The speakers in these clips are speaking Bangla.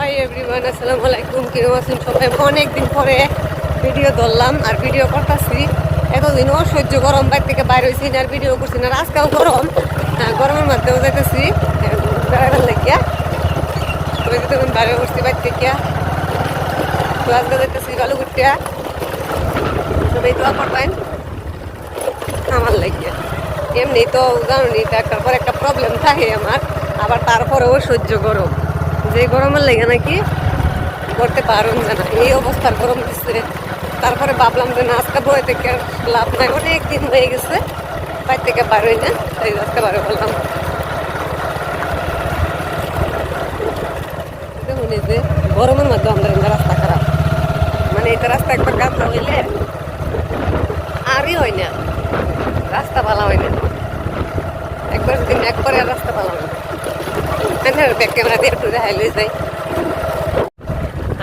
হাই এভরিওয়ান আসসালামু আলাইকুম কিরম আছেন সবাই? অনেকদিন পরে ভিডিও ধরলাম আর ভিডিও করতেছি। এতদিন অসহ্য গরম বাইর থেকে বাইরে হয়েছি আর ভিডিও করছি না। আজকাল গরম। হ্যাঁ, গরমের মাধ্যমে যাইতেছি। বেড়াবার লাগিয়া। তখন বাইরে করছি বাইর থেকে। আজকে যাইতেছি ভালো ঘুরতে। সবাই দোয়া করবেন আমার লাগিয়া। এমনি তো জানি তো একটার পর একটা প্রবলেম থাকে আমার। আবার তারপরেও সহ্য গরম। যে গরমের লেগে নাকি করতে পারুন যে না এই অবস্থার গরম দিচ্ছে তারপরে ভাবলাম যে না, আজকে বয়ে থেকে লাভ নাই। অনেক দিন হয়ে গেছে। বাইর থেকে বার হই না, তাই আজকে বার বললাম দেখুন যে গরমের মধ্যে আমাদের রাস্তা খারাপ। মানে এটা রাস্তা একবার গাঁথা হইলে আরই হয় না। রাস্তা ভালো হয় না। একবার যদি একবারে রাস্তা ভালো হয় না। ব্যাক ক্যামেরা দিয়ে একটু দেখাই লই যাই।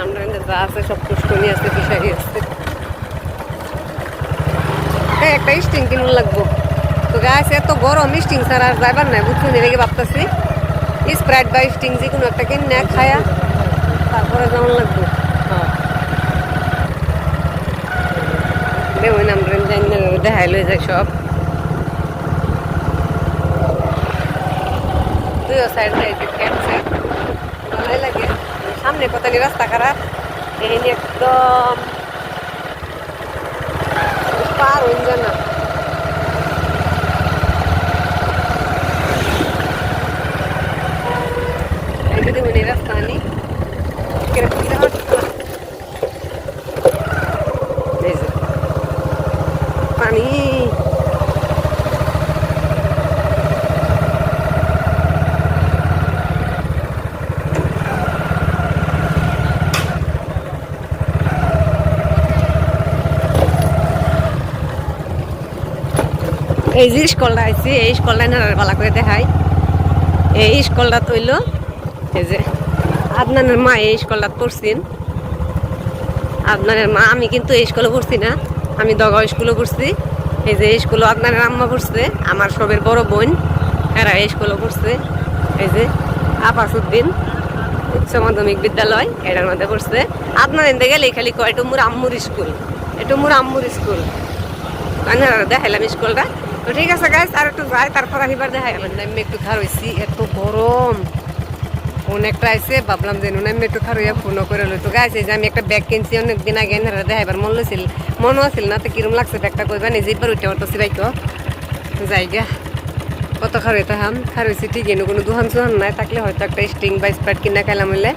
আমরা যা আছে সব পুষ্কনি আছে ফিশারি আছে এই একটা স্টিং কিনুন লাগবো। তো গাছ এত গরম স্টিং ছাড়া আর যাবার নাই বুঝছেন? এদিকে ভাবতেছি স্প্রাইট বা স্টিং যে কোনো একটা কিনে খায়া তারপরে যেমন লাগবো। হ্যাঁ। দেখুন আমরা দেখাই লই যাই সব। দুইও সাইড সাইড ক্যাটছে ভালোই লাগে সামনে কত রাস্তা খারাপ এই একদম পার হইন জানা এই যদি মনে রাস্তা এই যে স্কলটা আইছি, এই স্কলটা না ভালো করে দেখাই। এই স্কলটা তৈল এই যে আপনার মা এই স্কলটা পড়ছেন। আপনার মা, আমি কিন্তু এই স্কুলে পড়ছি না, আমি দগাঁও স্কুলে পড়ছি। এই যে এই স্কুলে আপনার আম্মা পড়ছে, আমার সবের বড় বোন, এরা এই স্কুলে পড়ছে। এই যে আপাসুদ্দিন উচ্চ মাধ্যমিক বিদ্যালয়, এটার মধ্যে পড়ছে। আপনার এনতে গেলে খালি কয় মোর আম্মুর স্কুল, এটা মোর আম্মুর স্কুল। দেখাইলাম স্কুলটা। তো ঠিক আছে গাছ আর একটু যাই, তারপর আহিবার দেখাই। আমি একটু খার হয়েছি এত গরম। অনেকটা আইসে ভাবলাম যে নুন আমি একটু খার হইয়া ফোনও করে লই। তো এই যে আমি একটা ব্যাগ কিনছি অনেক দিন আগে এনে দেখাইবার মন লইছিল। মনও আছিল না, তো কিরম লাগছে ব্যাগটা কইবা? নিজে এবার উঠে অটো সিবাইক যাইগা কত খার হইতে হাম? খার হয়েছি ঠিক এনে কোনো দুহান সুহান নাই, থাকলে হয়তো একটা স্টিং বা স্প্রাইট কিনা খাইলাম হইলে।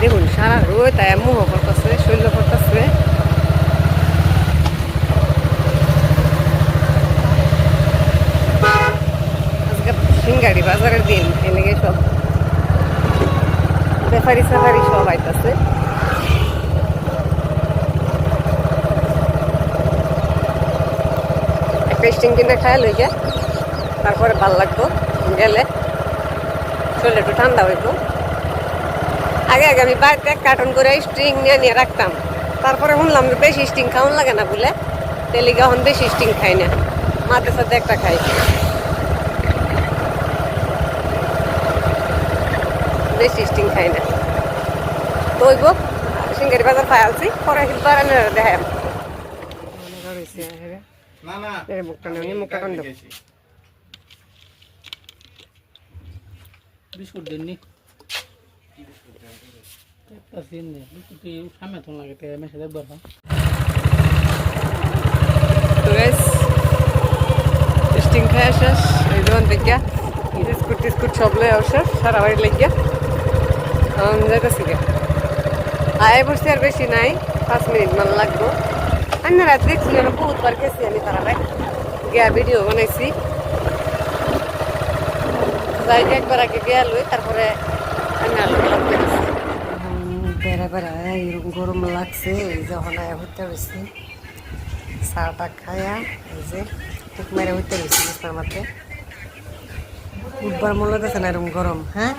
দেখুন, সারা রোদ তাই মুহ করতেছে শৈল্য করতেছে সিঙ্গাড়ি বাজারের দিন এলেগে সব ব্যাপারি সাফারি সব আইতাছে। একটা স্টিং কিনে খায় লই গিয়া তারপরে ভালো লাগবো, গেলে। শরীর একটু ঠান্ডা হইব। আগে আগে আমি বাড়িতে কার্টন করে স্ট্রিং নিয়ে নিয়ে রাখতাম। তারপরে শুনলাম যে বেশি স্টিং খাওয়ান লাগে না বলে। তেলিগা এখন বেশি স্টিং খাই না। মাঝে সাথে একটা খাই। বেশি স্টিং খাই না। তো ওইব সিঙ্গারি বাজার খাই আলছি পরে হিলবার দেখাই না না। মুখটা নিয়ে মুখটা কান্দ বিস্কুট দিননি। একটা দিন নে বিস্কুট সামনে তো লাগে মেসে দেখবার তো গাইস স্টিং খাই শেষ এই দোকান থেকে বিস্কুট টিস্কুট সব লয়ে শেষ সারা বাড়ি লেগিয়া যাইতেছি গে আয় বসে আর বেশি নাই পাঁচ মিনিট মান লাগবো আমি রাত দেখছি আমি বহুতবার গেছি। আমি তারা ভাই গিয়া ভিডিও বানাইছি যাই একবার আগে গিয়া লই তারপরে আমি আলো গেলাম এরকম গরম লাগছে, এই যে হনায় হইতে হয়েছি চাটা খায়া এই যে ঠিক মেরে হইতে গেছি বিছনার মাঠে। উঠবার মনে দেখেন এরকম গরম হ্যাঁ?